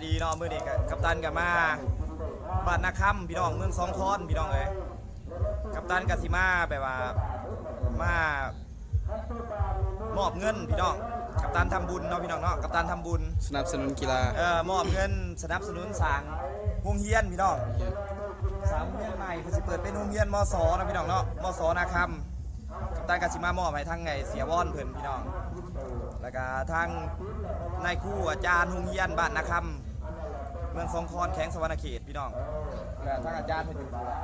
ายดีเนาะมื้อนี้ก็กัปตันก็มาบ้านนาคำพี่น้องเมืองสองคอนพี่น้องเอ้ยกัปตันก็สิมาแบบว่า มามอบเงินพี่น้อง กัปตันทำบุญเนาะพี่น้องเนาะ กัปตันทำบุญ สนับสนุนกีฬา เอ่อมอบเงินสนับสนุนสร้างโรงเรียนพี่น้องสร้างโรงเรียนใหม่เพิ่นสิเปิดเป็นโรงเรียนมสนะพี่น้องเนาะมสนาคำกัปตันก็สิมามอบให้ทางไงเสียวอนเพิ่นพี่น้อง แล้วก็ทางนายครูอาจารย์โรงเรียนบ้านนาคำ เมืองสองคอนแข็งสวรรณเขตพี่น้องแล้วทางอาจารย์เพิ่นอยู่ด้วย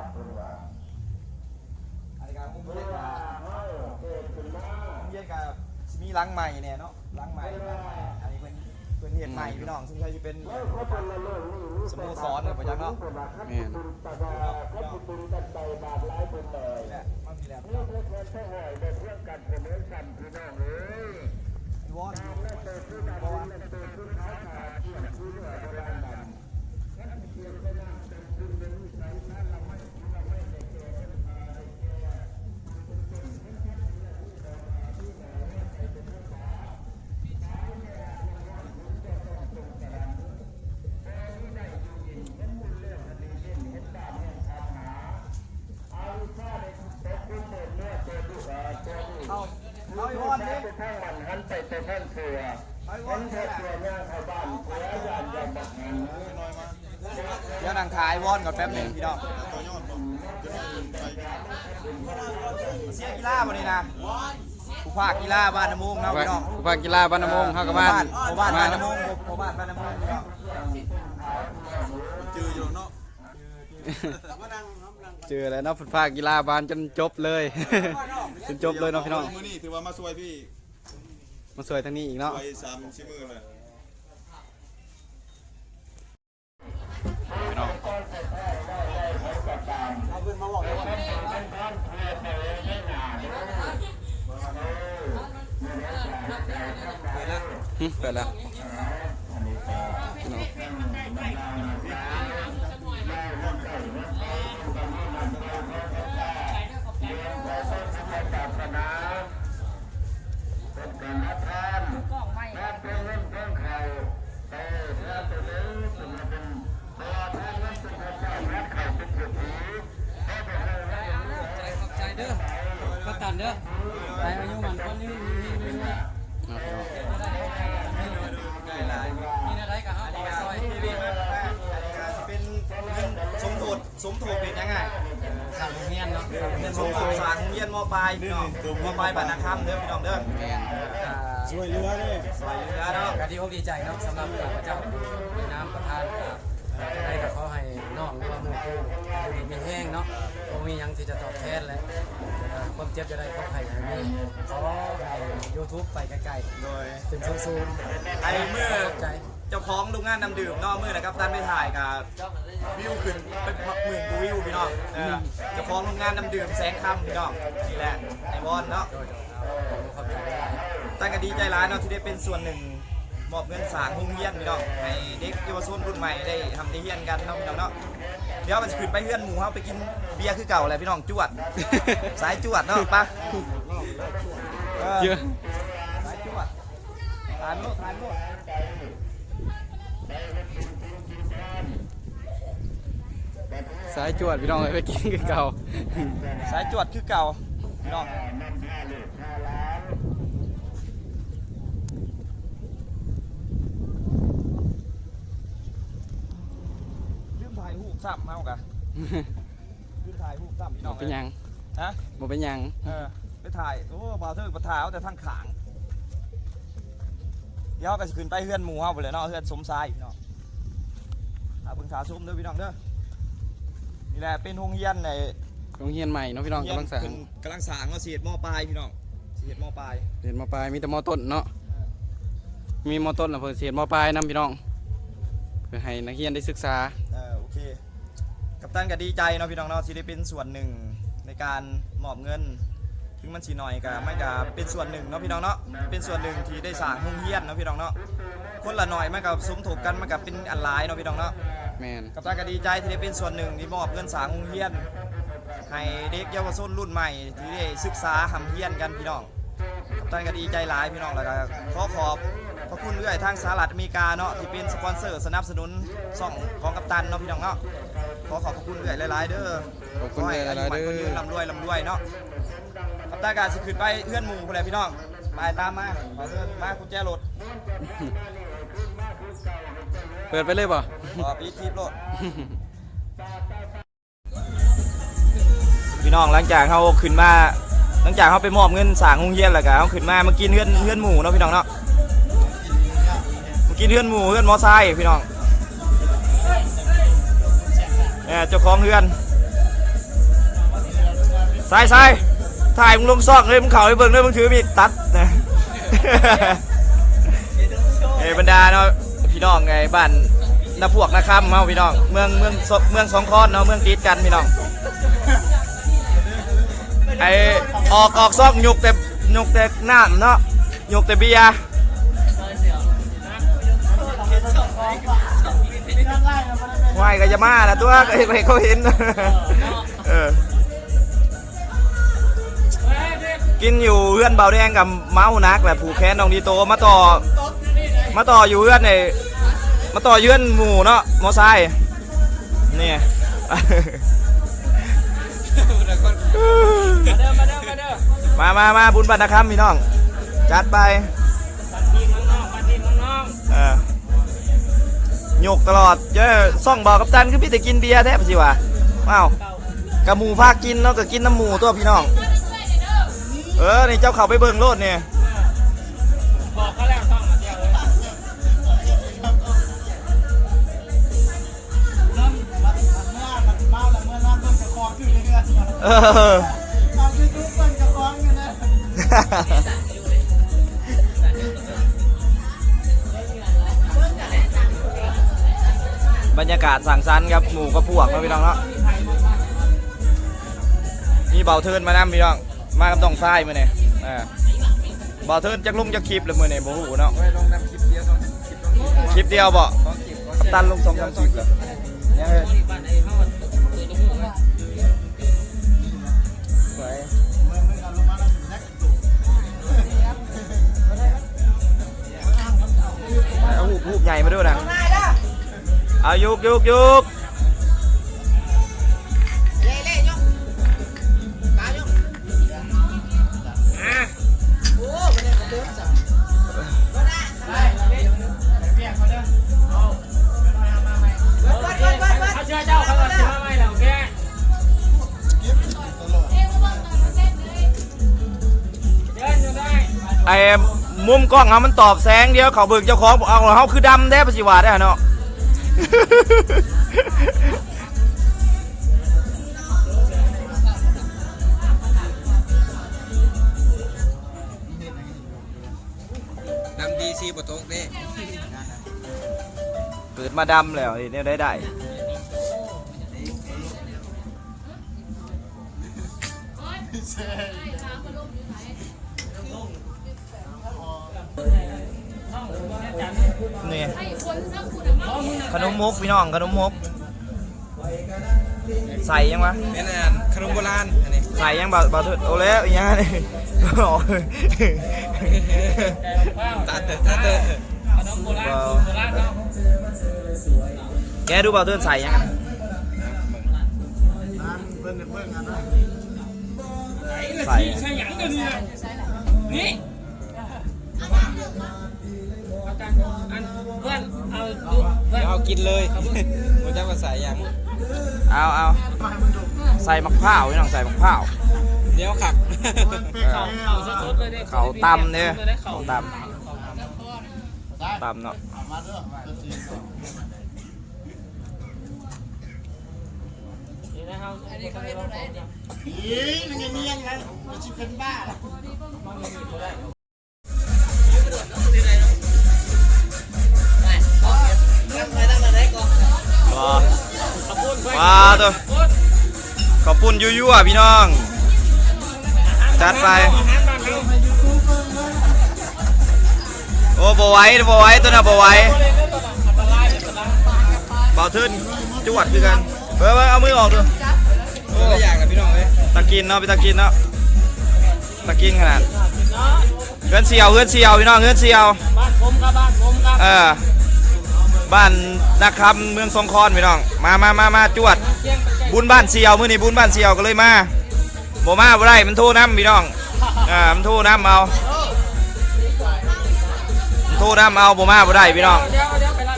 อันนี้ก็โรงเรียนก็โรงเรียนก็สิมีหลังใหม่แน่เนาะหลังใหม่หลังใหม่อันนี้เพิ่นเพิ่นเฮ็ดใหม่พี่น้องซึ่งเขาจะเป็นสโมสรหรือบ่จักเนาะแม่นนี่แหละมันมีแล้วพี่น้องไอ้วอนบ่ว่า เอาเอาไอ้วอนดิข้างมันหันไปแต่ท่านเสือหันนดิเสือเสือย่างเข้าบ้านเสือยานยานบักหันเดี๋ยวนั่งถ่ายวอนก่อนแป๊บหนึงพี่น้องเสียกีฬาบ่นี่นะผู้ภาคกีฬาบ้านน้ำมุงเนาะพี่น้องผู้ภาคกีฬาบ้านน้ำมงเฮากับบ้านบ้านบ้านน้ำมุงบ้านบ้านน้ำมุงพี่น้องเเจอแล้วเนาะผู้ภาคกีฬาบานจนจบเลย จนจบเลยเนาะพี่น้องมือนี่ถือว่ามาช่วยพี่มาสวยทางนี้อีกเนาะช่วยสามชิมือเลยพี่น้องเอาเพิ่นมาบอกเลยว่าหึเปิดแล้ว เด้อไปอายุมันคนนี้นี่นี่นี่อาพี่น้องนี่อะไรกับเฮาบ่ซอยที่เรียนมาอันนี้ก็สิเป็นเงินสมทบสมทบเป็นยังไงสั่งเมียนเนาะเงินสมทบสร้างโรงเรียนมปลายพี่น้องมปลายบานนาคำเด้อพี่น้องเด้อช่วยเหลือเด้อสวยเหลือเนาะก็ดีอกดีใจเนาะสำหรับข้าพเจ้าในน้ำประธานครับจะได้ก็ขอให้น้องหรือว่าหมู่คู่อยู่ดีมีแห้งเนาะมียังที่จะตอบแทนและคว จ็บจะได้ความไข่ให้มีขอให้ YouTube ไปไกลโดยๆถึงสูงๆไอ้เมื่อขอบใจเจ้าของโรงงานน้ำดื่มเนาะเมื่อนะครับท่านไปถ่ายกับวิวขึ้นเป็นหมื่นกว่าวิวพี่น้องเออเจ้าของโรงงานน้ำดื่มแสงคำพี่น้องนี่แหละไอ้บอลเนาะ โดยขอบใจหลายตั้งก็ดีใจร้ายเนาะที่ได้เป็นส่วนหนึ่ง มอบเงินสร้างโรงเรียนพี่น้องให้เด็กเยาวชนรุ่นใหม่ได้ทำได้เฮียนกันเนาะพี่น้องเนาะเดี๋ยวมันจะขึ้นไปเฮือนหมูเฮาไปกินเบียร์คือเก่าแหละพี่น้องจวด สายจวดเนาะปะเออเยอะสายจวดทานโลดทานโลดสายจวดพี่น้องเอาไปกินคือเก่าสายจวดคือเก่าพี่น้อง ลืมถ่ายรูปซ้ำเฮากะลืมถ่ายรูปซ้ำพี่น้องเป็นยังฮะบ่เป็นยังเออไปถ่ายโอ้บาวเทิงประทายเอาแต่ทั้งขางเดี๋ยวเราก็จะขึ้นไปเฮือนหมู่เฮาไปเลยเนาะเฮือนสมชายพี่น้องอาเบิ่งขาส้มเด้อพี่น้องเด้อนี่แหละเป็นโรงเรียนในโรงเรียนใหม่เนาะพี่น้องกำลังสร้างกำลังสร้างเนาะสิเฮ็ดมอปลายพี่น้องสิเฮ็ดมอปลายเรียนมปลายมีแต่มอต้นเนาะมีมอต้นแล้วเพิ่นสิเฮ็ดมปลายนํพี่น้องเพื่อให้นักเรียนได้ศึกษา กัปตันก็ดีใจเนาะพี่น้องเนาะที่ได้เป็นส่วนหนึ่งในการมอบเงิน ถึงมันสิหน่อยก็ไม่ก็เป็นส่วนหนึ่งเนาะพี่น้องเนาะเป็นส่วนหนึ่งที่ได้สร้างโรงเรียนเนาะพี่น้องเนาะคนละหน่อยมันก็สมทบกันมันก็เป็นอันหลายเนาะพี่น้องเนาะแม่นกับตาก็ดีใจที่ได้เป็นส่วนหนึ่งที่มอบเงินสร้างโรงเรียน ให้เด็กเยาวชนรุ่นใหม่ ที่ได้ศึกษาหำเรียนกันพี่น้องกับตาก็ดีใจหลายพี่น้องแล้วก็ขอขอบพระคุณเอื้ออื่อยทางสหรัฐอเมริกาเนาะที่เป็นสปอนเซอร์สนับสนุนช่องของกัปตันเนาะพี่น้องเนาะ ขอขอบพระคุณเอื่อยหลายๆเด้อขอบคุณเอื่อยหลายๆเด้อ ขให้อายุมั่นขวัญยืนร่ำรวยร่ำรวยเนาะกัปตันกาสิขึ้นไปเพื่อนหมู่พุ่นแหละพี่น้อง ไปตามมามาเดินมากุญแจรถเปิดไปเลยป่ะ ขอปีทีบรถ พี่น้องหลังจากเขาขึ้นมาหลังจากเขาไปมอบเงินสร้างโรงเรียนแล้วก็เขาขึ้นมาเมื่อกี้เฮือนเฮือนหมู่เนาะพี่น้องเนาะเมื่อกี้เฮือนหมู่เฮือนมอไซค์พี่น้อง เนี่ยเจ้าของเฮือนใส่ใส่ถ่ายมึงลงซอกเลยมึงเข่าไปเบิ่งเลยมึงถือมีดตัดนะเอ้ยบรรดาเนาะพี่น้องไงบ้านนาพวกนาคำเมาพี่น้อง เมืองเมืองเมืองสองคอนเนาะเมืองติดกันพี่น้องไอออกออกซอกยุกแต่ยุกแต่น้ำเนาะยุกแต่เบียร์ วายก็จะมาละตัวก็เห็นเขาเห็นเออกินอยู่เพื่อนเบาแดงกับเมานักแหละผูกแขนน้องดีโตมาต่อ มาต่ออยู่เพื่อนไอ้มาต่ออยื่อนหมู่เนาะมอไซค์นี่มามามาบุญบัตรนะครับพี่น้อง จัดไป โยกตลอดเจ้ซ่องบอกกับตันคือพี่แต่กินเบียร์แทบสิวะว้าวกับหมูพากินเนาะก็กินน้ำหมูตัวพี่น้อง เออ นี่เจ้าเขาไปเบิ่งโลดเนี่ยบอกเขาแล้วต้องเดียวเลยเออ บรรยากาศสั่งสรรค์ครับหมู่กับพวกเนาะพี่น้องเนาะมีเบาเทิร์นมานำพี่น้อง มากับต้องทรายมือเนี่ยอ่าเบาเทิร์นจักลุงจักคลิปเลยมือเนี่ยโมหูเนาะไว้ลงน้ำคลิปเดียวสองคลิปคลิปเดียวบ่สองคลิปกัปตันลงสองสามคลิปเหรอเนี่ยเฮ้ย เอายุกยุกยุกไอ้มุมกล้องเขามันตอบแสงเดียวเขาเบิกเจ้าของบอกเอาเขาคือดำแท้ปฏิวัติได้เนาะ นำดีซีบโต๊ะนี่เกิดมาดำแล้วนี่เนี่ยได้ได้นี่ ขนมมกพี่น้องขนมมกใส่ยังวะเป็นอันขนมโบราณอันนี้ใส่ยังบ่าวบ่าวเถิดโอ้แล้วอีกอยังนี่ตัดเด้อตัดเด้อขนมโบราณสูตรโบราณเนาะแกดูบ่าวเถิดใส่ยังกันใส่ใช่หยังกันนี่นี่อันเพื่อนเอาดู เพื่อนเดี๋ยวเอากินเลยผมจะมาใส่ยังเอาเอาใส่มะพร้าวพี่น้องใส่มะพร้าวเดี๋ยวขับเขาเขาสุดๆเลยดิเขาตำเนี่ยเขาเขาตำตำเนาะนี่นะครับอันนี้เขาให้เราของว้า ตัวขอบคุณยูยูอะพี่น้อง จัดไป โอ้บไหว้บไหว้ตัวน่ะบไหว้เบาเทินจวดคือกันเบิ่งเอามือออกดูโอ้อยากนะพี่น้องเลยตะกินเนาะไปตะกินเนาะตะกินขนาดเฮือนเสียวเฮือนเสียวพี่น้องเฮือนเสียว บ้านผมครับบ้านผมครับเออบ้านนาคำเมืองสงขลาพี่น้อง มามามามาจวด บุญบ้านเสียวมื้อนี้บุญบ้านเสียวก็เลยมาบ่มาบ่ได้มันโทรน้ำพี่น้องอ่ามันโทรน้ำเอามันโทรน้ำเอาบ่มาบ่ได้พี่น้องเดี๋ยวเดี๋ยวไปร้า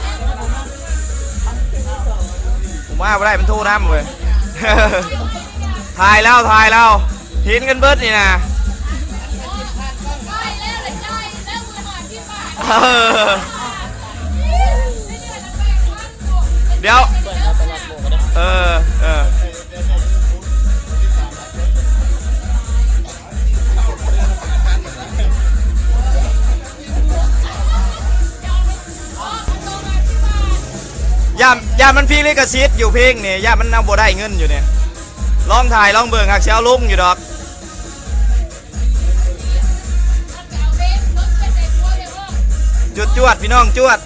บ่มาบ่ได้มันโทรน้ำเว้ยถ่ายแล้วถ่ายแล้วเห็นกันเบิดนี่นะเดี๋ยว เออ ย่าย่ามันพี่ลิขสิทธิ์อยู่เพลงนี่ยามันเอาบ่ได้เงินอยู่เนี่ยลองถ่ายลองเบิ่งหักเช้าลุงอยู่ดอกเอาเบสรถไปใส่ตัวดจุดจวดพี่น้องจวด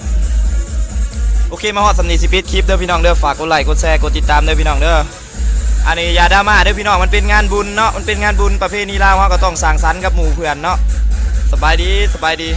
โอเคมาฮอดสำนีสิปิดคลิปเด้อพี่น้องเด้อฝากกดไลค์กดแชร์กดติดตามเด้อพี่น้องเด้ออันนี้ยาดราม่าเด้อพี่น้องมันเป็นงานบุญเนาะมันเป็นงานบุญประเพณีลาวเฮาก็ต้องสร้างสรรค์กับหมู่เพื่อนเนาะสบายดีสบายดี